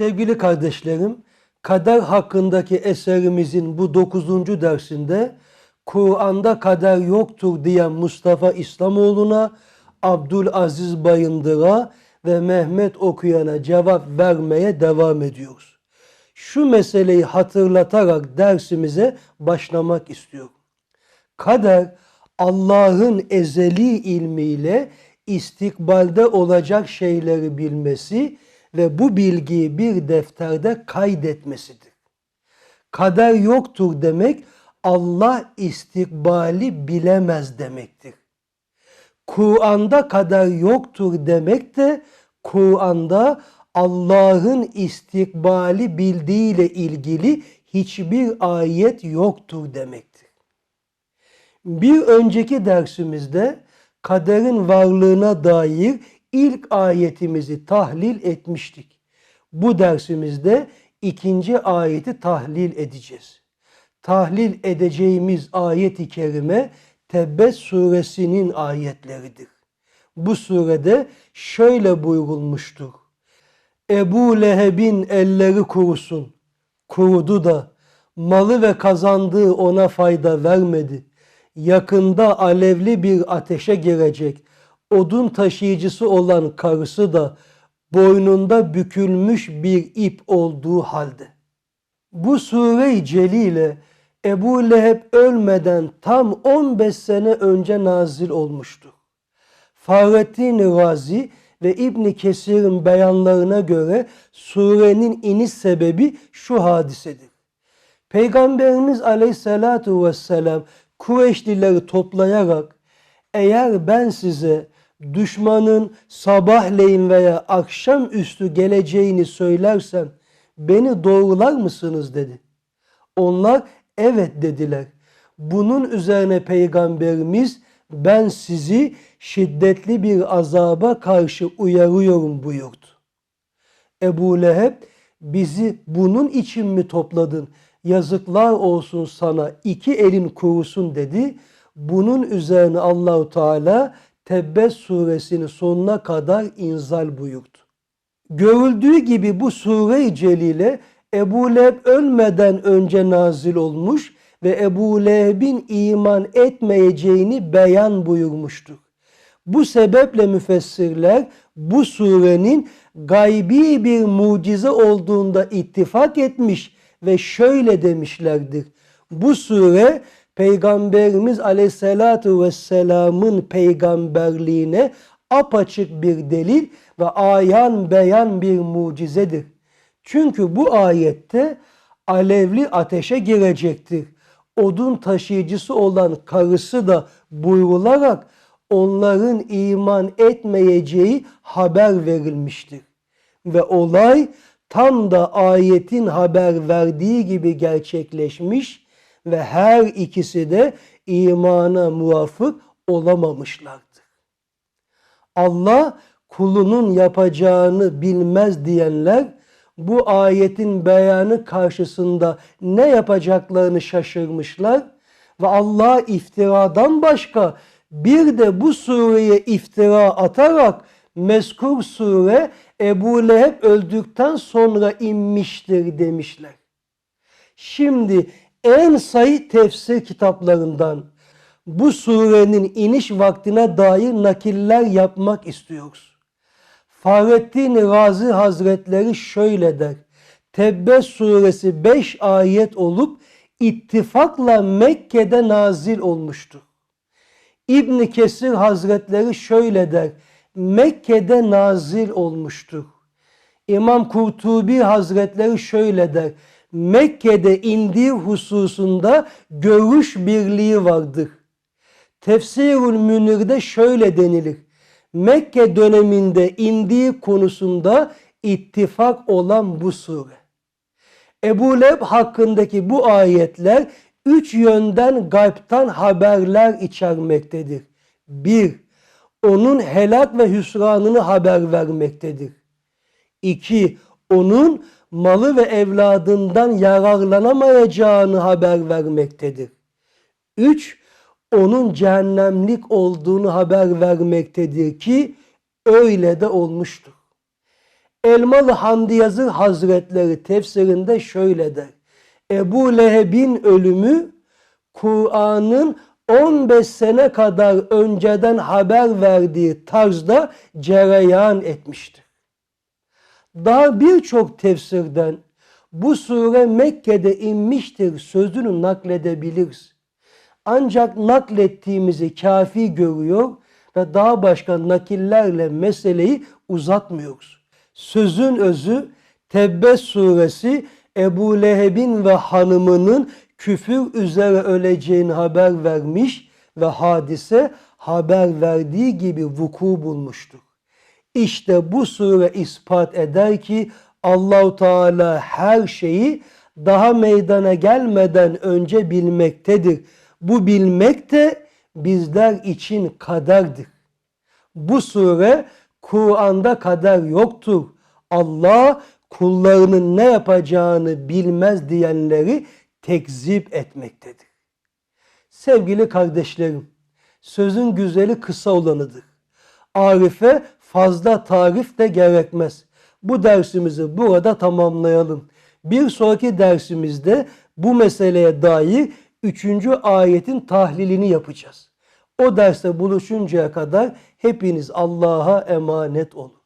Sevgili kardeşlerim, kader hakkındaki eserimizin bu dokuzuncu dersinde Kur'an'da kader yoktur diyen Mustafa İslamoğlu'na, Abdülaziz Bayındır'a ve Mehmet Okuyan'a cevap vermeye devam ediyoruz. Şu meseleyi hatırlatarak dersimize başlamak istiyorum. Kader Allah'ın ezeli ilmiyle istikbalde olacak şeyleri bilmesi ve bu bilgiyi bir defterde kaydetmesidir. Kader yoktur demek Allah istikbali bilemez demektir. Kur'an'da kader yoktur demek de Kur'an'da Allah'ın istikbali bildiğiyle ilgili hiçbir ayet yoktur demektir. Bir önceki dersimizde kaderin varlığına dair ilk ayetimizi tahlil etmiştik. Bu dersimizde ikinci ayeti tahlil edeceğiz. Tahlil edeceğimiz ayet-i kerime Tebbet suresinin ayetleridir. Bu surede şöyle buyurulmuştur. Ebu Leheb'in elleri kurusun. Kurudu da malı ve kazandığı ona fayda vermedi. Yakında alevli bir ateşe girecek. Odun taşıyıcısı olan karısı da boynunda bükülmüş bir ip olduğu halde. Bu sure-i celile Ebu Leheb ölmeden tam 15 sene önce nazil olmuştu. Fahrettin Razi ve İbn Kesir'in beyanlarına göre surenin iniş sebebi şu hadisedir. Peygamberimiz aleyhissalatu vesselam Kureyşlileri toplayarak eğer ben size düşmanın sabahleyin veya akşamüstü geleceğini söylersem beni doğrular mısınız dedi. Onlar evet dediler. Bunun üzerine peygamberimiz ben sizi şiddetli bir azaba karşı uyarıyorum buyurdu. Ebu Leheb bizi bunun için mi topladın? Yazıklar olsun sana iki elin kurusun dedi. Bunun üzerine Allahu Teala Tebbet suresini sonuna kadar inzal buyurdu. Görüldüğü gibi bu sure-i celile Ebu Leheb ölmeden önce nazil olmuş ve Ebu Leheb'in iman etmeyeceğini beyan buyurmuştur. Bu sebeple müfessirler bu surenin gaybi bir mucize olduğunda ittifak etmiş ve şöyle demişlerdir. Bu sure Peygamberimiz Aleyhisselatu Vesselam'ın peygamberliğine apaçık bir delil ve ayan beyan bir mucizedir. Çünkü bu ayette alevli ateşe girecektir. Odun taşıyıcısı olan karısı da buyrularak onların iman etmeyeceği haber verilmiştir. Ve olay tam da ayetin haber verdiği gibi gerçekleşmiş ve her ikisi de imana muvafık olamamışlardır. Allah kulunun yapacağını bilmez diyenler bu ayetin beyanı karşısında ne yapacaklarını şaşırmışlar ve Allah iftiradan başka bir de bu sureye iftira atarak mezkur sure Ebu Leheb öldükten sonra inmiştir demişler. Şimdi en sayı tefsir kitaplarından bu surenin iniş vaktine dair nakiller yapmak istiyoruz. Fahrettin Razi Hazretleri şöyle der. Tebbe suresi 5 ayet olup ittifakla Mekke'de nazil olmuştur. İbn Kesir Hazretleri şöyle der. Mekke'de nazil olmuştur. İmam Kurtubi Hazretleri şöyle der. Mekke'de indiği hususunda görüş birliği vardır. Tefsirül Münir'de şöyle denilir. Mekke döneminde indiği konusunda ittifak olan bu sure. Ebu Leb hakkındaki bu ayetler üç yönden gaybtan haberler içermektedir. Bir, onun helak ve hüsranını haber vermektedir. İki, onun malı ve evladından yararlanamayacağını haber vermektedir. Üç, onun cehennemlik olduğunu haber vermektedir ki öyle de olmuştur. Elmalı Hamdi Yazır Hazretleri tefsirinde şöyle der. Ebu Leheb'in ölümü Kur'an'ın 15 sene kadar önceden haber verdiği tarzda cereyan etmiştir. Daha birçok tefsirden bu sure Mekke'de inmiştir sözünü nakledebiliriz. Ancak naklettiğimizi kafi görüyor ve daha başka nakillerle meseleyi uzatmıyoruz. Sözün özü Tebbe suresi Ebu Leheb'in ve hanımının küfür üzere öleceğini haber vermiş ve hadise haber verdiği gibi vuku bulmuştur. İşte bu sure ispat eder ki Allahu Teala her şeyi daha meydana gelmeden önce bilmektedir. Bu bilmek de bizler için kaderdir. Bu sure Kur'an'da kader yoktur. Allah kullarının ne yapacağını bilmez diyenleri tekzip etmektedir. Sevgili kardeşlerim, sözün güzeli kısa olanıdır. Arife fazla tarif de gerekmez. Bu dersimizi burada tamamlayalım. Bir sonraki dersimizde bu meseleye dair üçüncü ayetin tahlilini yapacağız. O derste buluşuncaya kadar hepiniz Allah'a emanet olun.